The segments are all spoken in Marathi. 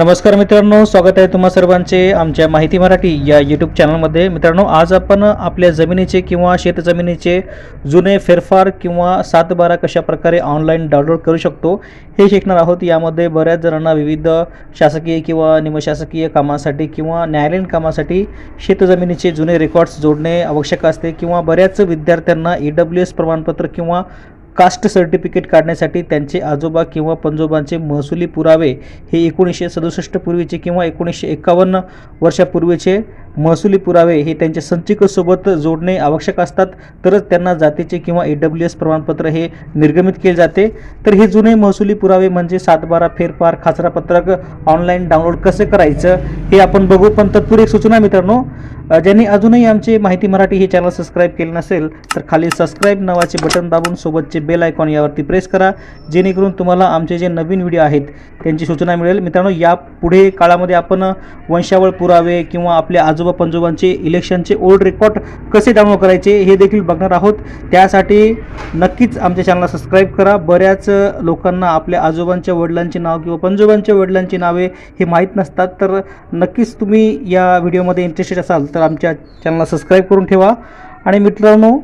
नमस्कार मित्रांनो स्वागत आहे तुम्हा सर्वांचे आमच्या माहिती मराठी या यूट्यूब चॅनलमध्ये मित्रांनो आज आपण आपल्या जमिनीचे किंवा शेतजमिनीचे जुने फेरफार किंवा सात बारा ऑनलाईन डाउनलोड करू शकतो हे शिकणार आहोत. यामध्ये बऱ्याच जणांना विविध शासकीय किंवा निमशासकीय कामासाठी किंवा न्यायालयीन कामासाठी शेतजमिनीचे जुने रेकॉर्ड्स जोडणे आवश्यक असते किंवा बऱ्याच विद्यार्थ्यांना ई डब्ल्यू एस प्रमाणपत्र किंवा कास्ट सर्टिफिकेट काढण्यासाठी त्यांचे आजोबा किंवा पंजोबांचे महसुली पुरावे हे एकोणीसशे सदुसष्ट पूर्वीचे किंवा एकोणीसशे एकावन्न वर्षापूर्वीचे महसुली पुरावे हे त्यांच्या संचिकेसोबत जोडणे आवश्यक असतात. तरच त्यांना जातीचे किंवा ए डब्ल्यू एस प्रमाणपत्र हे निर्गमित केले जाते. तर हे जुने महसुली पुरावे म्हणजे सातबारा फेरफार खाचरापत्रक ऑनलाईन डाउनलोड कसे करायचं हे आपण बघू. पण तत्पूर्वी एक सूचना मित्रांनो ज्यांनी अजूनही आमचे माहिती मराठी हे चॅनल सबस्क्राईब केले नसेल तर खाली सबस्क्राईब नावाचे बटन दाबून सोबतचे बेल आयकॉन यावरती प्रेस करा. जेणेकरून तुम्हाला आमचे जे नवीन व्हिडिओ आहेत त्यांची सूचना मिळेल. मित्रांनो या पुढे काळामध्ये आपण वंशावळ पुरावे किंवा आपल्या आजोबा पंजोबांचे इलेक्शनचे ओल्ड रेकॉर्ड कसे डाउनलोड करायचे हे देखील बघणार आहोत. त्यासाठी नक्कीच आमच्या चॅनलला सबस्क्राईब करा. बऱ्याच लोकांना आपल्या आजोबांच्या वडिलांचे नाव किंवा पंजोबांच्या वडिलांची नावे हे माहीत नसतात. तर नक्कीच तुम्ही या व्हिडिओमध्ये इंटरेस्टेड असाल तर आमच्या चॅनलला सबस्क्राईब करून ठेवा. आणि मित्रांनो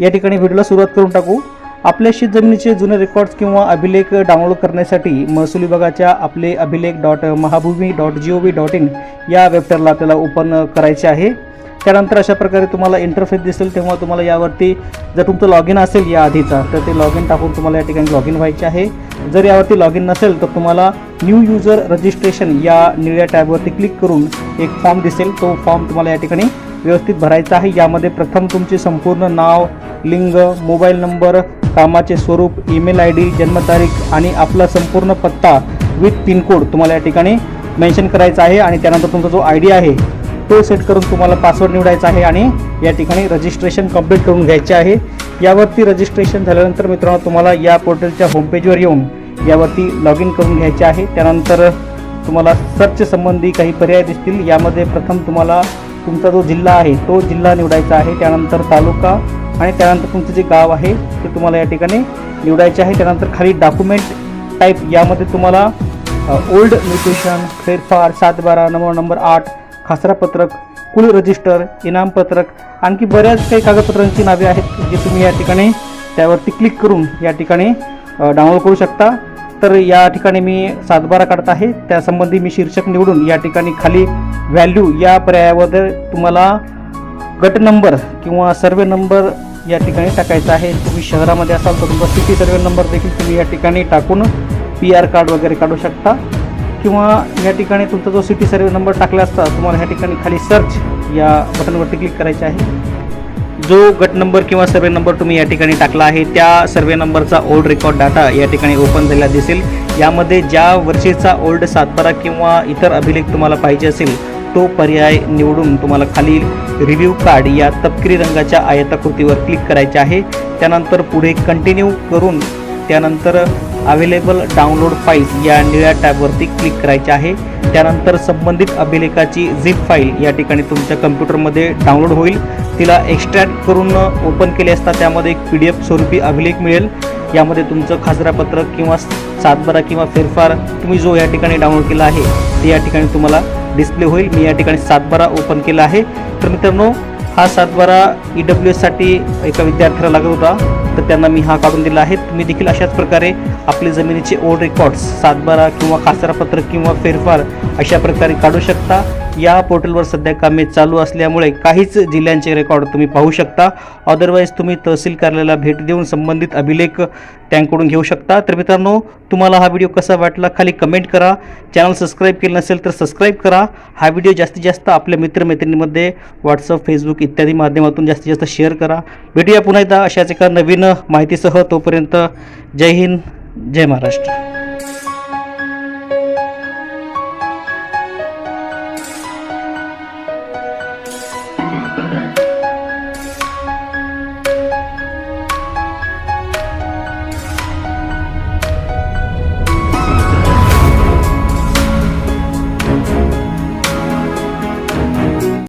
या ठिकाणी व्हिडिओला सुरुवात करून टाकू. आपल्या शेतजमिनीचे जुने रेकॉर्ड्स किंवा अभिलेख डाउनलोड करण्यासाठी महसूल विभागाच्या आपले अभिलेख dot Mahabhumi dot G O V dot in या वेबसाईटला आपल्याला ओपन करायचे आहे. त्यानंतर अशा प्रकारे तुम्हाला इंटरफेस दिसेल तेव्हा तुम्हाला यावरती जर तुमचं लॉग इन असेल या आधीचा तर ते लॉग इन टाकून तुम्हाला या ठिकाणी लॉग इन व्हायचे आहे. जर यावरती लॉग इन नसेल तर तुम्हाला न्यू युजर रजिस्ट्रेशन या निळ्या टॅबवरती क्लिक करून एक फॉर्म दिसेल. तो फॉर्म तुम्हाला या ठिकाणी व्यवस्थित भरायचा आहे. यामध्ये प्रथम तुमचे संपूर्ण नाव लिंग मोबाईल नंबर कामाचे स्वरूप ईमेल आय डी जन्मतारीख आणि आपला संपूर्ण पत्ता विथ पिनकोड तुम्हाला या ठिकाणी मेन्शन करायचा आहे आणि त्यानंतर तुमचा जो आय डी आहे तो सेट करून तुम्हाला पासवर्ड निवडायचा आहे आणि या ठिकाणी रजिस्ट्रेशन कंप्लीट करून घ्यायचे आहे. यावरती रजिस्ट्रेशन झाल्यानंतर मित्रांनो तुम्हाला या पोर्टलच्या होमपेजवर येऊन यावरती लॉग इन करून घ्यायचे आहे. त्यानंतर तुम्हाला सर्च संबंधी काही पर्याय दिसतील. यामध्ये प्रथम तुम्हाला तुमचा जो जिल्हा आहे तो जिल्हा निवडायचा आहे. त्यानंतर तालुका आणि त्यानंतर तुमचं जे गाव आहे ते तुम्हाला या ठिकाणी निवडायचे आहे. त्यानंतर खाली डॉक्युमेंट टाईप यामध्ये तुम्हाला ओल्ड म्युटेशन फेरफार सात बारा नंबर नंबर आठ खासरापत्रक कुल रजिस्टर इनामपत्रक आणखी बऱ्याच काही कागदपत्रांची नावे आहेत जी तुम्ही या ठिकाणी त्यावरती क्लिक करून या ठिकाणी डाउनलोड करू शकता. तर या ठिकाणी मी सातबारा काढत आहे. त्यासंबंधी मी शीर्षक निवडून या ठिकाणी खाली व्हॅल्यू या पर्यायावर तुम्हाला गट नंबर किंवा सर्वे नंबर या ठिकाणी टाकायचा आहे. तुम्ही शहरामध्ये असाल तर तुमचा सिटी सर्वे नंबर देखील तुम्ही या ठिकाणी टाकून पी आर कार्ड वगैरे काढू शकता. किंवा या ठिकाणी तुमचा जो सिटी सर्वे नंबर टाकला असता तुम्हाला ह्या ठिकाणी खाली सर्च या बटनवरती क्लिक करायचे आहे. जो गट नंबर किंवा सर्वे नंबर तुम्ही या ठिकाणी टाकला आहे त्या सर्वे नंबरचा ओल्ड रेकॉर्ड डाटा या ठिकाणी ओपन झालेला दिसेल. यामध्ये ज्या वर्षीचा ओल्ड सातबारा किंवा इतर अभिलेख तुम्हाला पाहिजे असेल तो पर्याय निवडून तुम्हाला खालील रिव्ह्यू कार्ड या तपकिरी रंगाच्या आयताकृतीवर क्लिक करायचे आहे. त्यानंतर पुढे कंटिन्यू करून त्यानंतर अवेलेबल डाउनलोड फाईल्स या निळ्या टॅबवरती क्लिक करायचे आहे. त्यानंतर संबंधित अभिलेखाची झिप फाईल या ठिकाणी तुमच्या कम्प्युटरमध्ये डाउनलोड होईल. तिला एक्स्ट्रॅक्ट करून ओपन केले असता त्यामध्ये एक पी डी एफ स्वरूपी अभिलेख मिळेल. यामध्ये तुमचं खाजरापत्र किंवा सातबारा किंवा फेरफार तुम्ही जो या ठिकाणी डाउनलोड केला आहे ते या ठिकाणी तुम्हाला डिस्प्ले होईल. मी या ठिकाणी सातबारा ओपन केला आहे. तर मित्रांनो हा सातबारा ई डब्ल्यू एससाठी एका विद्यार्थ्याला लागत होता. तर त्यांना मी हा काढून दिला आहे. तुम्ही देखील अशाच प्रकारे आपले जमिनीचे ओल्ड रेकॉर्ड्स सातबारा किंवा खासरापत्र किंवा फेरफार अशा प्रकारे काढू शकता. या पोर्टलवर सध्या कामे चालू असल्यामुळे काहीच जिल्ह्यांचे रेकॉर्ड तुम्ही पाहू शकता. अदरवाईज तुम्ही तहसील कार्यालयाला भेट देऊन संबंधित अभिलेख त्यांकडून घेऊ शकता. तर मित्रांनो तुम्हाला हा व्हिडिओ कसा वाटला खाली कमेंट करा. चॅनल सबस्क्राईब केलं नसेल तर सबस्क्राईब करा. हा व्हिडिओ जास्तीत जास्त आपल्या मित्रमैत्रिणीमध्ये व्हॉट्सअप फेसबुक इत्यादी माध्यमातून जास्तीत जास्त शेअर करा. भेटूया पुन्हा एकदा अशाच एका नवीन माहितीसह. तोपर्यंत जय हिंद जय महाराष्ट्र.